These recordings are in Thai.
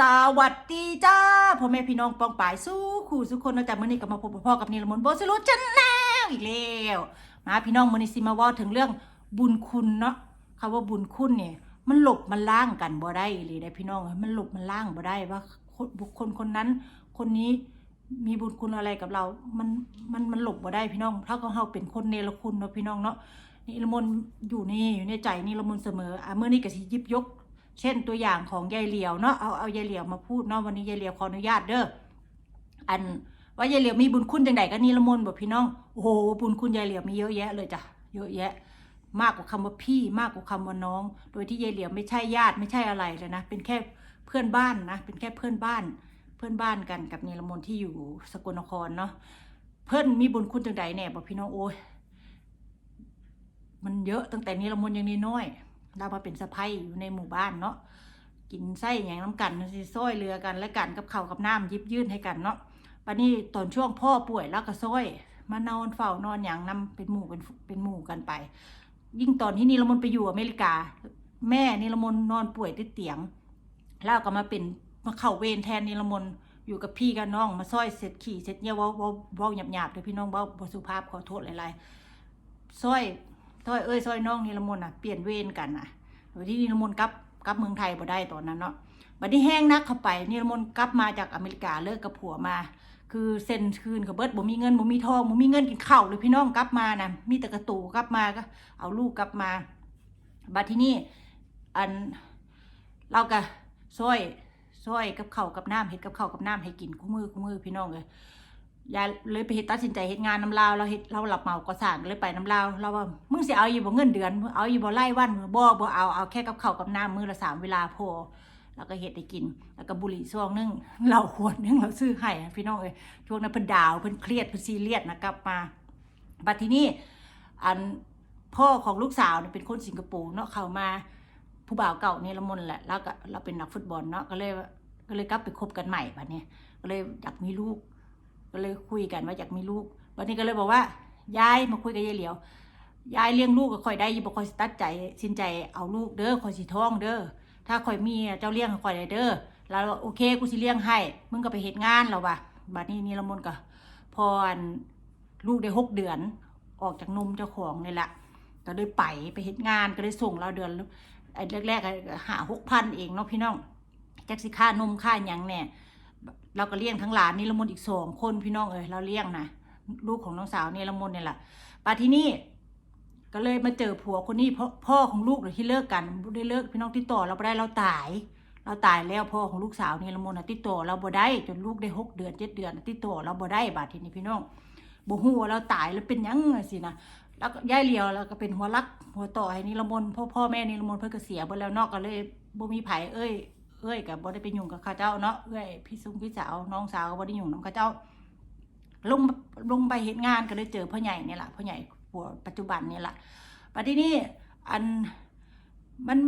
สวัสดีจ้าพ่อแม่พี่น้องปองป่ายสู้คู่สุกคนนะจ๊ะมื้อนี้ก็มาพบพ่อกับนิรมนโบสรุจันแนวอีกแล้วมาพี่น้องมื้อนี้สิมาว่าถึงเรื่องบุญคุณเนาะคำว่าบุญคุณเนี่ย มันหลบมันล่างกันบ่ได้เลยได้พี่น้องมันหลบมันล่างบ่ได้ว่าบุคคลคนนั้น คนนี้มีบุญคุณอะไรกับเรา มันมันมันหลบบ่ได้พี่น้องถ้าเขาเฮาเป็นคนเนรคุณเนาะพี่น้องเนาะนี่ละมนอยู่นี่อยู่ในใจนี่ละมนเสมออะเมื่อนี้ก็สิยิบยก เช่นตัวอย่างของยายเหลียวเนาะเอาเอายายเหลียวมาพูดเนาะวันนี้ยายเหลียวขออนุญาตเด้ออันว่ายายเหลียวมีบุญคุณจังใดก็นี่ละมนบอกพี่น้องโอ้โหบุญคุณยายเหลียวมีเยอะแยะเลยจ้ะเยอะแยะ มากกว่าคำว่าพี่มากกว่าคำว่าน้อง โดยที่ยายเหลียวไม่ใช่ญาติไม่ใช่อะไรเลยนะเป็นแค่เพื่อนบ้านนะเป็นแค่เพื่อนบ้าน เพื่อนบ้านกันกับเนรมนที่อยู่สกลนครเนาะเพื่อนมีบุญคุณจังใดเนี่ยบอกพี่น้องโอ้ยมันเยอะตั้งแต่เนรมนยังน้อย เรามาเป็นสะพ้ยอยู่ในหมู่บ้านเนาะกินไส้อย่างน้ำกันสิซ้อยเรือกัน และกันกับเข้ากับน้ำยิบยื่นให้กันเนาะปันนี้ตอนช่วงพ่อป่วยแล้วก็ซ้อย มานอนเฝ้านอนอย่างนำเป็นหมู่เป็นเป็นหมู่กันไป ยิ่งตอนที่นิรมนไปอยู่อเมริกา แม่นิรมนนอนป่วยติดเตียง แล้วก็มาเป็นมาเข้าเวรแทนนิรมนอยู่กับพี่กับน้องมาซ้อยเสร็จขี่เสร็จเนี่ยว่าว่าว่าหยาบหยาบๆเลยพี่น้องว่าบสุภาพขอโทษหลายๆซ้อย ซอยเอ้ยซอยน้องนิรมนอะเปลี่ยนเวรกันอะที่นิรมนกลับกลับเมืองไทยบ่ได้ตอนนั้นเนาะบัดนี้แห้งนักเข้าไปนิรมนกลับมาจากอเมริกาเลิกกับผัวมา คือเซ็นคืนกับเบิร์ดบ่มีเงินบ่มีทองบ่มีเงินกินข้าวเลยพี่น้องกลับมานะมีแต่กระตูกลับมาก็ เอาลูกกลับมาบัดที่นี่อันเราก็ช่วยช่วยกับข้าวกับน้ำเฮ็ดกับข้าวกับน้ำให้กินคู่มือคู่มือพี่น้องเลย ยายเลยไปเฮ็ดตัดสินใจเฮ็ดงานน้ำลาวเราเฮ็ดเราหลับเหมาก่อสร้างเลยไปน้ำลาวเราว่ามึงสิเอาอยู่บ่เงินเดือนเอาอยู่บ่ไล่วันบ่บ่เอาเอาแค่กับข้าวกับน้ำมื้อละสามเวลาพอแล้วก็เฮ็ดให้กิน แล้วก็บุหรี่ซองนึงเหล้าขวดนึงเราซื้อให้พี่น้องเอ้ยช่วงนั้นเพิ่นดาวเพิ่นเครียดเพิ่นซีเรียสนะกลับมาบัดทีนี้อันพ่อของลูกสาวเนี่ยเป็นคนสิงคโปร์เนาะเข้ามาผู้บ่าวเก่านี่ละมนแหละแล้วก็เราเป็นนักฟุตบอลเนาะก็เลยก็เลยกลับไปคบกันใหม่บัดนี้ก็เลยอยากมีลูก ก็เลยคุยกันว่าอยากมีลูกวันนี้ก็เลยบอกว่ายายมาคุยกับยายเหลียวยายเลี้ยงลูกก็ค่อยได้ยิบค่อยสตัดใจสินใจเอาลูกเด้อค่อยสิท้องเด้อถ้าข่อยมีเจ้าเลี้ยงข่อยได้เด้อแล้วโอเคกูสิเลี้ยงให้มึงก็ไปเฮ็ดงานแล้วว่ะบัดนี้นี่ละมนก็พอนลูกได้หกเดือนออกจากนมเจ้าของนี่แหละก็เลยไปไปเฮ็ดงานก็เลยส่งเราเดือนไอ้แรกๆหาหกพันเองเนาะพี่น้องจักสิค่านมค่าหยังเนี่ย เราก็เลี้ยงทั้งหลานนี่ละมนอีกสองคนพี่น้องเอ้ยเราเลี้ยงนะลูกของน้องสาวนี่ละมนเนี่ยแหละปาที่นี่ก็เลยมาเจอผัวคนนี้พ่อของลูกเนี่ยที่เลิกกันได้เลิกพี่น้องติดต่อเราบ่ได้เราตาย เราตายแล้วพ่อของลูกสาวนี่ละมนน่ะติดต่อเราบ่ได้จนลูกได้หกเดือนเจ็ดเดือนติดต่อเราบ่ได้บาดทีนี้พี่น้องบ่ฮู้ว่าเราตายแล้วเป็นยังสินะแล้วก็ย่ายเลียวแล้วก็เป็นหัวรักหัวต่อให้นี่ละมนพ่อพ่อแม่นี่ละมนเพิ่นก็เสียไปแล้วนาะก็เลยบ่มีไผเอ้ย เอ้ยก็บ่ได้ไปยุ่งกับเขาเจ้าเนาะเอ้ยพี่ซุงพี่สาวน้องสาวก็บ่ได้ยุ่งนํเขาเจ้าลงลงไปเฮ็ดงานก็เลยเจอพ่อใหญ่เนี่แหละพ่อใหญ่ผัวปัจจุบันเนี่แหละปัจจุบันนี้อันมัน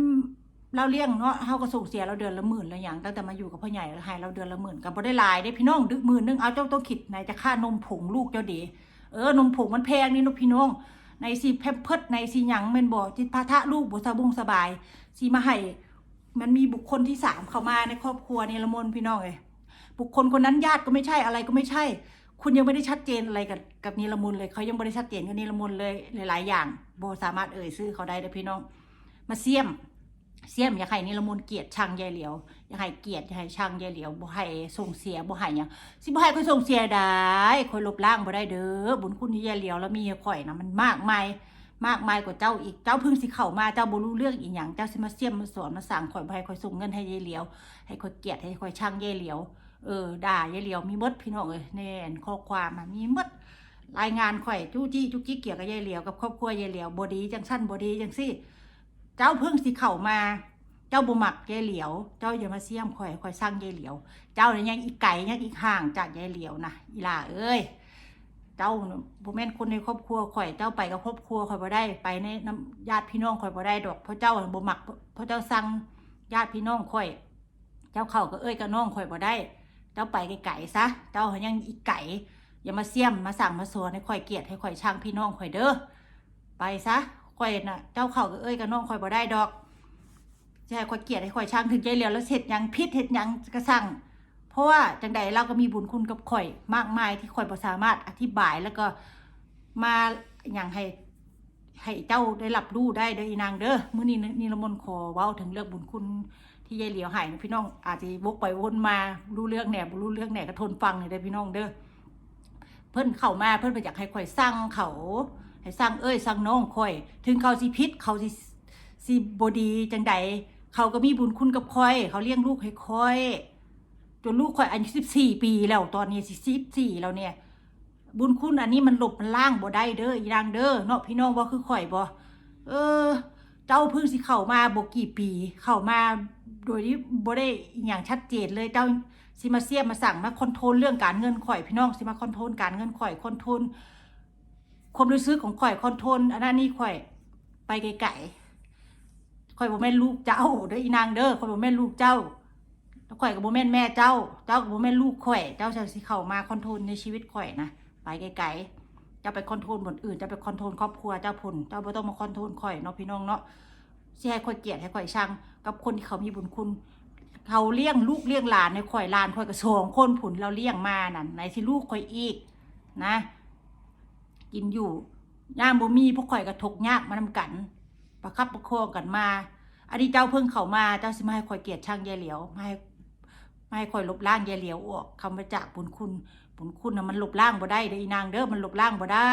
เราเลี้ยงเนาะเฮาก็ส่งเสียเราเดือนละหมื่นละอย่างตั้งแต่มาอยู่กับพ่อใหญ่แล้วให้เราเดือนละหมื่นก็บ่ได้ลายได้พี่น้องดึกหมื่นนึงเอาเจ้าต้องคิดไหนจะค่านมผงลูกเจ้าเดเออนมผงมันแพงนี่นาะพี่น้องในสิแพมเพิร์ดในสิหยังแม่นบ่จิตพาทะลูกบ่สบุงสบายสิมาให้ มันมีบุคคลที่สามเข้ามาในครอบครัวนี่ละมนพี่น้องเอ้ยบุคคลคนนั้นญาติก็ไม่ใช่อะไรก็ไม่ใช่ คุณยังไม่ได้ชัดเจนอะไรกับกับนิรมนเลยเขายังไม่ได้ชัดเจนกับนิรมนเลยหลาย ๆ อย่าง โบสามารถเอ่ยชื่อเขาได้เด้อพี่น้อง มาเสี่ยมเสี่ยมอยากให้นิรมนเกลียดชังยายเหลียวอยากให้เกลียดอยากให้ชังยายเหลียวบ่ให้ส่งเสียบ่ให้ยังสิบ่ให้ค่อยส่งเสียได้ค่อยลบล้างบ่ได้เด้อบุญคุณที่ยายเหลียวแล้วมีข่อยนะมันมากมาย มากมายกว่าเจ้าอีก เจ้าพิ่งสิเข้ามา เจ้าบ่รู้เรื่องอีหยังเจ้าสิมาเสียมมาสอนมาสั่งข่อยบ่ให้ข่อยส่งเงินให้ยายเหลียว ให้ข่อยเกลียดให้ข่อยชังยายเหลียว เออ ด่ายายเหลียวมีมดพี่น้องเอ้ยแน่นข้อความอะมีมดรายงานข่อยจู้จี้จุกจี้เกี่ยวกับยายเหลียวกับครอบครัวยายเหลียวบดีจังสั้นบดีจังซี่เจ้าพิ่งสิเข้ามา เจ้าบ่มักยายเหลียว เจ้าอย่ามาเสี่ยมข่อยข่อยสร้างยายเหลียว เจ้าเนี่ยยังอีกไก่ยังอีกห่างจากยายเหลียวนะอีล่าเอ้ย เจ้าน่ะบ่แม่นคนในครอบครัวข่อยเจ้าไปกับครอบครัวข่อยบ่ได้ไปในน้ำญาติพี่น้องข่อยบ่ได้ดอกเพราะเจ้าน่ะบ่มักเพราะเจ้าสั่งญาติพี่น้องข่อย เจ้าเข้าก็เอ้ยกับน้องข่อยบ่ได้ เจ้าไปไกลๆซะ เจ้ายังอีกไก่อย่ามาเสี่ยมมาสั่งมาสวนให้ข่อยเกลียดให้ข่อยช่างพี่น้องข่อยเด้อไปซะข่อยน่ะ เจ้าเข้าก็เอ้ยกับน้องข่อยบ่ได้ดอกจะให้ข่อยเกลียดให้ข่อยช่างถึงใจเหลียวแล้วเสร็จยังพิษเฮ็ดยังก็สั่ง ราะว่าจังใดเราก็มีบุญคุณกับข่อยมากมายที่ข่อยบ่สามารถอธิบายแล้วก็มาอย่างให้ให้เจ้าได้รับรู้ได้เด้ออีนางเด้อมื้อนี้นิรมนขอเว้าถึงเรื่องบุญคุณที่ยายเหลียวให้นะพี่น้องอาจจะวกไปวนมารู้เรื่องแหน่บ่รู้เรื่องแหน่ก็ทนฟังนี่เด้อพี่น้องเด้อเพิ่นเข้ามาเพิ่นไปอยากให้ข่อยสั่งเขา ให้สั่งเอ้ยสั่งน้องข่อย ถึงเขาสิพิษเขาสิสิบดีจังใดเขาก็มีบุญคุณกับข่อย เขาเลี้ยงลูกให้ข่อย จนลูกข่อยอายุ14ปีแล้วตอนนี้สิ14แล้วเนี่ย บุญคุณอันนี้มันหลบมันล่างบ่ได้เด้ออีนางเด้อเนาะพี่น้องบ่คือข่อยบ่เออ เจ้าพิ่งสิเข้ามาบ่กี่ปี เข้ามาโดยที่บ่ได้อย่างชัดเจนเลยเจ้าสิมาเสียมาสั่งมาคอนโทรลเรื่องการเงินข่อยพี่น้องสิมาคอนโทรลการเงินข่อยคอนโทรลความรู้สึกของข่อยคอนโทรลอันนั้นนี่ข่อยไปไกลๆข่อยบ่แม่นลูกเจ้าเด้ออีนางเด้อข่อยบ่แม่นลูกเจ้า ข่อยกับโบแม่นแม่เจ้า เจ้ากับโบแม่นลูกข่อย เจ้าจะสิเข้ามาคอนโทรลในชีวิตข่อยนะ ไปไกลๆเจ้าไปคอนโทรลคนอื่นเจ้าไปคอนโทรลครอบครัวเจ้าพุ่นเจ้าบ่ต้องมาคอนโทรลข่อยเนาะพี่น้องเนาะสิให้ข่อยเกลียดให้ข่อยชังกับคนที่เขามีบุญคุณเขาเลี้ยงลูกเลี้ยงหลานในข่อยหลานข่อยก็สองคนผุนเราเลี้ยงมานั่นไหนสิลูกข่อยอีกนะ กินอยู่ย่ามบ่มีพวกข่อยก็ทกยากมานำกัน ประคับประคองกันมาอันนี้เจ้าเพิ่งเข้ามาเจ้าสิมาให้ข่อยเกลียดช่างยายเหลียวมาให้ ไม่ให้คอยลบล้างยายเหลียวออกคำว่าจากบุญคุณ บุญคุณนะมันลบล้างบ่ได้เด้อนางเด้อมันลบล้างบ่ได้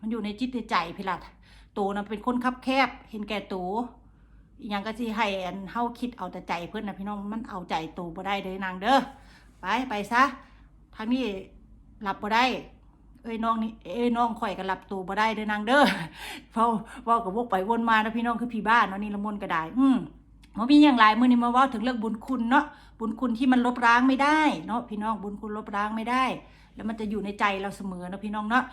มันอยู่ในจิตในใจพี่ละโตนะเป็นคนคับแคบ เห็นแก่โตอีหยังก็สิให้อันเฮาคิดเอาแต่ใจเพิ่อนนะพี่น้องมันเอาใจโตบ่ได้เด้อนางเด้อไปไปซะทางนี้หลับบ่ได้ เอ้ยน้องนี่เอ้ยน้องข่อยก็หลับตัวบ่ได้เด้อนางเด้อเพราะเว้ากับวกไปวนมานะพี่น้องคือพี่บ้านเนาะนี่ละมนก็ได้ อืม บ่มีอย่างไรมื้อนี้มาว้าถึงเรื่องบุญคุณเนาะบุญคุณที่มันลบล้างไม่ได้เนาะพี่น้องบุญคุณลบล้างไม่ได้ แล้วมันจะอยู่ในใจเราเสมอเนาะพี่น้องเนาะ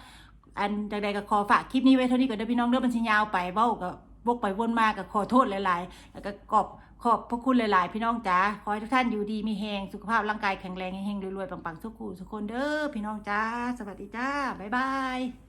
อันจากใดก็ขอฝากคลิปนี้ไว้เท่านี้ก่อนเด้พี่น้องเด้อมันสิยาวไปเว้าก็วกไปวนมาก็ขอโทษหลาย ๆ แล้วก็ขอบขอบพระคุณหลาย ๆ พี่น้องจ๋าขอให้ทุกท่านอยู่ดีมีแฮงสุขภาพร่างกายแข็งแรงเฮงรวย ๆ ปัง ๆ ทุกคู่ทุกคนเด้อพี่น้องจ้าสวัสดีจ้าบ๊ายบาย